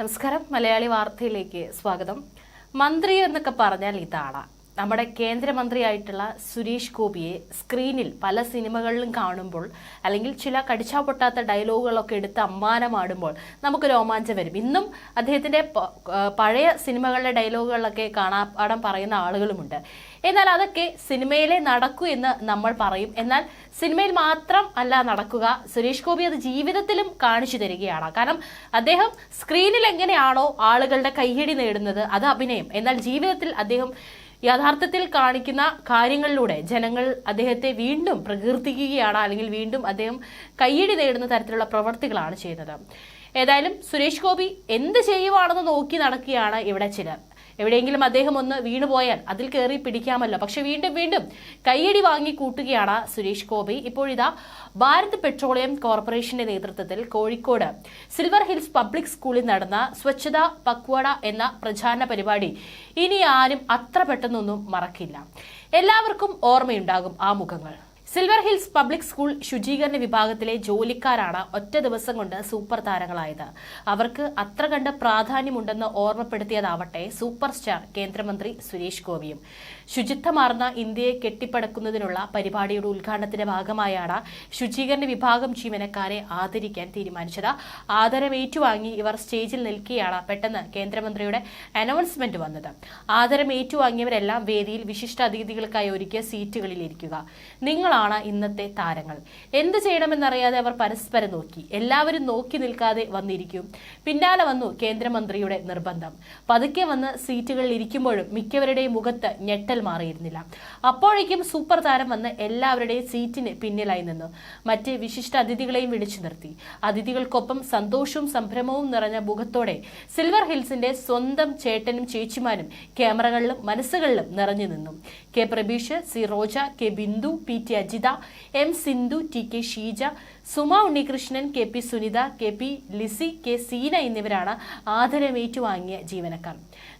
നമസ്കാരം. മലയാളി വാർത്തയിലേക്ക് സ്വാഗതം. മന്ത്രി എന്നൊക്കെ പറഞ്ഞാൽ ഇതാണ്. നമ്മുടെ കേന്ദ്രമന്ത്രിയായിട്ടുള്ള സുരേഷ് ഗോപിയെ സ്ക്രീനിൽ പല സിനിമകളിലും കാണുമ്പോൾ അല്ലെങ്കിൽ ചില കടിച്ചാ പൊട്ടാത്ത ഡയലോഗുകളൊക്കെ എടുത്ത് അമ്മാനമാടുമ്പോൾ നമുക്ക് രോമാഞ്ചം വരും. ഇന്നും അദ്ദേഹത്തിന്റെ പഴയ സിനിമകളിലെ ഡയലോഗുകളിലൊക്കെ കാണാപ്പാടം പറയുന്ന ആളുകളുമുണ്ട്. എന്നാൽ അതൊക്കെ സിനിമയിലെ നടക്കൂ എന്ന് നമ്മൾ പറയും. എന്നാൽ സിനിമയിൽ മാത്രം അല്ല നടക്കുക. സുരേഷ് ഗോപി അത് ജീവിതത്തിലും കാണിച്ചു തരികയാണ്. കാരണം അദ്ദേഹം സ്ക്രീനിൽ എങ്ങനെയാണോ ആളുകളുടെ കയ്യടി നേടുന്നത് അത് അഭിനയം. എന്നാൽ ജീവിതത്തിൽ അദ്ദേഹം യഥാർത്ഥത്തിൽ കാണിക്കുന്ന കാര്യങ്ങളിലൂടെ ജനങ്ങൾ അദ്ദേഹത്തെ വീണ്ടും പ്രകീർത്തിക്കുകയാണ് അല്ലെങ്കിൽ വീണ്ടും അദ്ദേഹം കയ്യടി നേടുന്ന തരത്തിലുള്ള പ്രവർത്തികളാണ് ചെയ്യുന്നത്. ഏതായാലും സുരേഷ് ഗോപി എന്ത് ചെയ്യുവാണെന്ന് നോക്കി നടക്കുകയാണ് ഇവിടെ ചിലർ. എവിടെയെങ്കിലും അദ്ദേഹം ഒന്ന് വീണുപോയാൽ അതിൽ കയറി പിടിക്കാമല്ലോ. പക്ഷെ വീണ്ടും വീണ്ടും കയ്യടി വാങ്ങി കൂട്ടുകയാണ് സുരേഷ് ഗോപി. ഇപ്പോഴിതാ ഭാരത് പെട്രോളിയം കോർപ്പറേഷന്റെ നേതൃത്വത്തിൽ കോഴിക്കോട് സിൽവർ ഹിൽസ് പബ്ലിക് സ്കൂളിൽ നടന്ന സ്വച്ഛത പക്വാട എന്ന പ്രചാരണ പരിപാടി ഇനി ആരും അത്ര പെട്ടെന്നൊന്നും മറക്കില്ല. എല്ലാവർക്കും ഓർമ്മയുണ്ടാകും ആ മുഖങ്ങൾ. സിൽവർ ഹിൽസ് പബ്ലിക് സ്കൂൾ ശുചീകരണ വിഭാഗത്തിലെ ജോലിക്കാരാണ് ഒറ്റ ദിവസം കൊണ്ട് സൂപ്പർ താരങ്ങളായത്. അവർക്ക് അത്ര കണ്ട് പ്രാധാന്യമുണ്ടെന്ന് ഓർമ്മപ്പെടുത്തിയതാവട്ടെ സൂപ്പർ സ്റ്റാർ കേന്ദ്രമന്ത്രി സുരേഷ് ഗോപിയും. ശുചിത്വമാർന്ന ഇന്ത്യയെ കെട്ടിപ്പടുക്കുന്നതിനുള്ള പരിപാടിയുടെ ഉദ്ഘാടനത്തിന്റെ ഭാഗമായാണ് ശുചീകരണ വിഭാഗം ജീവനക്കാരെ ആദരിക്കാൻ തീരുമാനിച്ചത്. ആദരം ഏറ്റുവാങ്ങി ഇവർ സ്റ്റേജിൽ നിൽക്കുകയാണ് പെട്ടെന്ന് കേന്ദ്രമന്ത്രിയുടെ അനൗൺസ്മെന്റ് വന്നത്. ആദരം ഏറ്റുവാങ്ങിയവരെല്ലാം വേദിയിൽ വിശിഷ്ട അതിഥികൾക്കായി ഒരുക്കിയ സീറ്റുകളിൽ ഇരിക്കുക. നിങ്ങളാണ് ഇന്നത്തെ താരങ്ങൾ. എന്ത് ചെയ്യണമെന്നറിയാതെ അവർ പരസ്പരം നോക്കി. എല്ലാവരും നോക്കി നിൽക്കാതെ വന്നിരിക്കും. പിന്നാലെ വന്നു കേന്ദ്രമന്ത്രിയുടെ നിർബന്ധം. പതുക്കെ വന്ന് സീറ്റുകളിൽ ഇരിക്കുമ്പോഴും മിക്കവരുടെയും മുഖത്ത് ഞെട്ടൽ മാറിയിരുന്നില്ല. അപ്പോഴേക്കും സൂപ്പർ താരം വന്ന് എല്ലാവരുടെയും സീറ്റിന് പിന്നിലായി നിന്നു. മറ്റ് വിശിഷ്ട അതിഥികളെയും വിളിച്ചു നിർത്തി. അതിഥികൾക്കൊപ്പം സന്തോഷവും സംഭ്രമവും നിറഞ്ഞ മുഖത്തോടെ സിൽവർ ഹിൽസിന്റെ സ്വന്തം ചേട്ടനും ചേച്ചിമാരും ക്യാമറകളിലും മനസ്സുകളിലും നിറഞ്ഞു നിന്നു. K Prabeesh C Roja K Bindu P T Ajitha M Sindhu T K Sheeja Suma Unnikrishnan K P Sunitha K P Lisy K Seena എന്നിവരാണ് ആദരമേറ്റുവാങ്ങിയ ജീവനക്കാർ.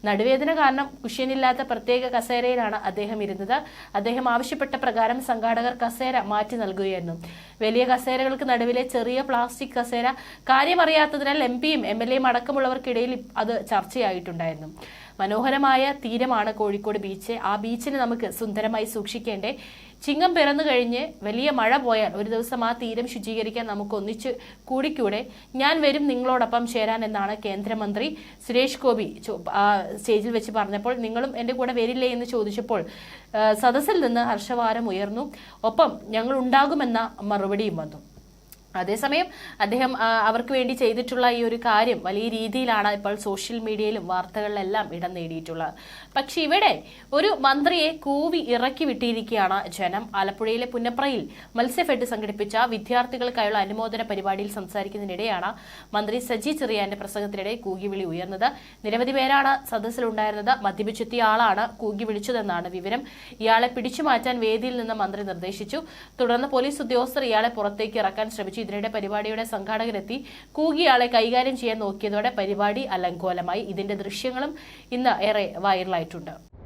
നടുവേദന കാരണം കുഷ്യനില്ലാത്ത പ്രത്യേക കസേരയിലാണ് അദ്ദേഹം ഇരുന്നത്. അദ്ദേഹം ആവശ്യപ്പെട്ട പ്രകാരം സംഘാടകർ കസേര മാറ്റി നൽകുകയായിരുന്നു. വലിയ കസേരകൾക്ക് നടുവിലെ ചെറിയ പ്ലാസ്റ്റിക് കസേര കാര്യമറിയാത്തതിനാൽ എം പിയും എം എൽ എയും അടക്കമുള്ളവർക്കിടയിൽ അത് ചർച്ചയായിട്ടുണ്ടായിരുന്നു. മനോഹരമായ തീരമാണ് കോഴിക്കോട് ബീച്ച്. ആ ബീച്ചിനെ നമുക്ക് സുന്ദരമായി സൂക്ഷിക്കേണ്ടേ. ചിങ്ങം പിറന്നു കഴിഞ്ഞ് വലിയ മഴ പോയാൽ ഒരു ദിവസം ആ തീരം ശുചീകരിക്കാൻ നമുക്ക് ഒന്നിച്ച് കൂടിക്കൂടെ? ഞാൻ വരും നിങ്ങളോടൊപ്പം ചേരാൻ എന്നാണ് കേന്ദ്രമന്ത്രി സുരേഷ് ഗോപി സ്റ്റേജിൽ വെച്ച് പറഞ്ഞപ്പോൾ. നിങ്ങളും എന്റെ കൂടെ വരില്ലേ എന്ന് ചോദിച്ചപ്പോൾ സദസ്സിൽ നിന്ന് ഹർഷവാരം ഉയർന്നു. ഒപ്പം ഞങ്ങൾ ഉണ്ടാകുമെന്ന മറുപടിയും വന്നു. അതേസമയം അദ്ദേഹം അവർക്ക് വേണ്ടി ചെയ്തിട്ടുള്ള ഈ ഒരു കാര്യം വലിയ രീതിയിലാണ് ഇപ്പോൾ സോഷ്യൽ മീഡിയയിലും വാർത്തകളിലെല്ലാം ഇടം നേടിയിട്ടുള്ളത്. പക്ഷേ ഇവിടെ ഒരു മന്ത്രിയെ കൂവി ഇറക്കി വിട്ടിരിക്കുകയാണ് ജനം. ആലപ്പുഴയിലെ പുന്നപ്രയിൽ മത്സ്യഫെഡ് സംഘടിപ്പിച്ച വിദ്യാർത്ഥികൾക്കായുള്ള അനുമോദന പരിപാടിയിൽ സംസാരിക്കുന്നതിനിടെയാണ് മന്ത്രി സജി ചെറിയാന്റെ പ്രസംഗത്തിനിടെ കൂകിവിളി ഉയർന്നത്. നിരവധി പേരാണ് സദസ്സിലുണ്ടായിരുന്നത്. മദ്യപിച്ചെത്തിയ ആളാണ് കൂകി വിളിച്ചതെന്നാണ് വിവരം. ഇയാളെ പിടിച്ചു മാറ്റാൻ വേദിയിൽ നിന്ന് മന്ത്രി നിർദ്ദേശിച്ചു. തുടർന്ന് പോലീസ് ഉദ്യോഗസ്ഥർ ഇയാളെ പുറത്തേക്ക് ഇറക്കാൻ ശ്രമിച്ചു. ഇതിനിടെ പരിപാടിയുടെ സംഘാടകരെത്തി കൂകിയാളെ കൈകാര്യം ചെയ്യാൻ നോക്കിയതോടെ പരിപാടി അലങ്കോലമായി. ഇതിന്റെ ദൃശ്യങ്ങളും ഇന്ന് ഏറെ വൈറലായിട്ടുണ്ട്